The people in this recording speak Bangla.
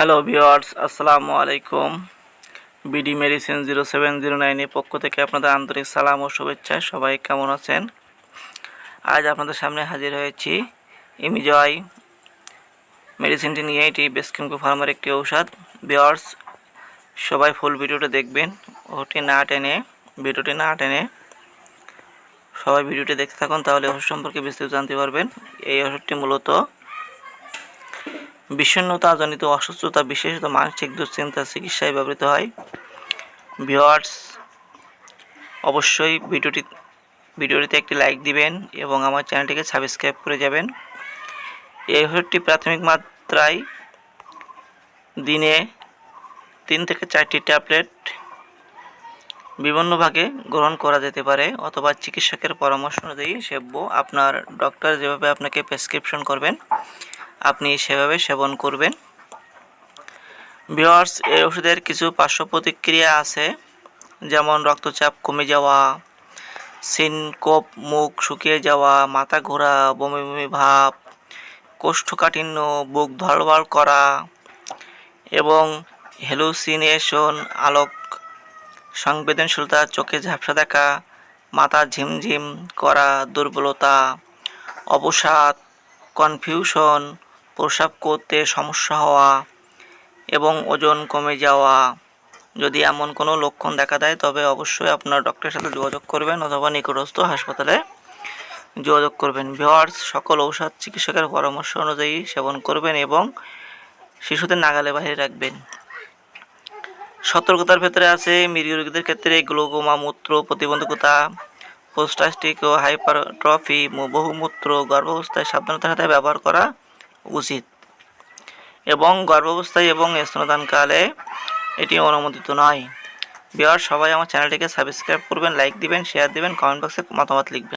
হ্যালো ভিওয়ার্স আসসালামু আলাইকুম। BD medicine zero seven zero নাইনের পক্ষ থেকে আপনাদের আন্তরিক সালাম ও শুভেচ্ছা। সবাই কেমন আছেন? আজ আপনাদের সামনে হাজির হয়েছি ইমিজয় মেডিসিনটি নিয়ে। এটি বেসকিমকো ফার্মার একটি ঔষধ। ভিওয়ার্স সবাই ফুল ভিডিওটা দেখবেন। ওটি না টেনে, ভিডিওটি না টেনে সবাই ভিডিওটি দেখতে থাকুন, তাহলে ওষুধ সম্পর্কে বিস্তারিত জানতে পারবেন। এই ওষুধটি মূলত বিষণ্ণতাজনিত অসুস্থতা, বিশেষত মানসিক দুশ্চিন্তার চিকিৎসায় ব্যবহৃত হয়। ভিওয়ার্স অবশ্যই ভিডিওটি ভিডিওটিতে একটি লাইক দিবেন এবং আমার চ্যানেলটিকে সাবস্ক্রাইব করে যাবেন। এই ওষুধটি প্রাথমিক মাত্রায় দিনে তিন থেকে চারটি ট্যাবলেট বিভিন্ন ভাগে গ্রহণ করা যেতে পারে অথবা চিকিৎসকের পরামর্শ অনুযায়ী সেব্য। আপনার ডক্টর যেভাবে আপনাকে প্রেসক্রিপশন করবেন আপনি সেভাবে সেবন করবেন। ভিওয়ার্স, এই ওষুধের কিছু পার্শ্ব প্রতিক্রিয়া আছে, যেমন রক্তচাপ কমে যাওয়া সিনকোপ মুখ শুকিয়ে যাওয়া, মাথা ঘোরা, বমি বমি ভাব, কোষ্ঠকাঠিন্য, বুক ধড়বড় করা এবং হ্যালুসিনেশন, আলোক সংবেদনশীলতা, চোখে ঝাপসা দেখা, মাথা ঝিমঝিম করা, দুর্বলতা, অবসাদ, কনফিউশন প্রস্রাব করতে সমস্যা হওয়া এবং ওজন কমে যাওয়া। যদি এমন কোনো লক্ষণ দেখা দেয়, তবে অবশ্যই আপনার ডক্টরের সাথে যোগাযোগ করবেন অথবা নিকটস্থ হাসপাতালে যোগাযোগ করবেন। ভিওয়ার্স সকল ঔষধ চিকিৎসকের পরামর্শ অনুযায়ী সেবন করবেন এবং শিশুদের নাগালে বাহিরে রাখবেন। সতর্কতার ভেতরে আছে মিরিয় রোগীদের ক্ষেত্রে গ্লোকোমা মূত্র প্রতিবন্ধকতা পোস্টাস্টিক ও হাইপারট্রফি, বহুমূত্র গর্ভাবস্থায় সাবধানতার সাথে ব্যবহার করা উচিত। এবং গর্ভাবস্থায় এবং স্তনদানকালে এটি অনুমোদিত নয়। বিহার সবাই আমার চ্যানেলটিকে সাবস্ক্রাইব করবেন, লাইক দিবেন, শেয়ার দিবেন, কমেন্ট বক্সে মতামত লিখবেন।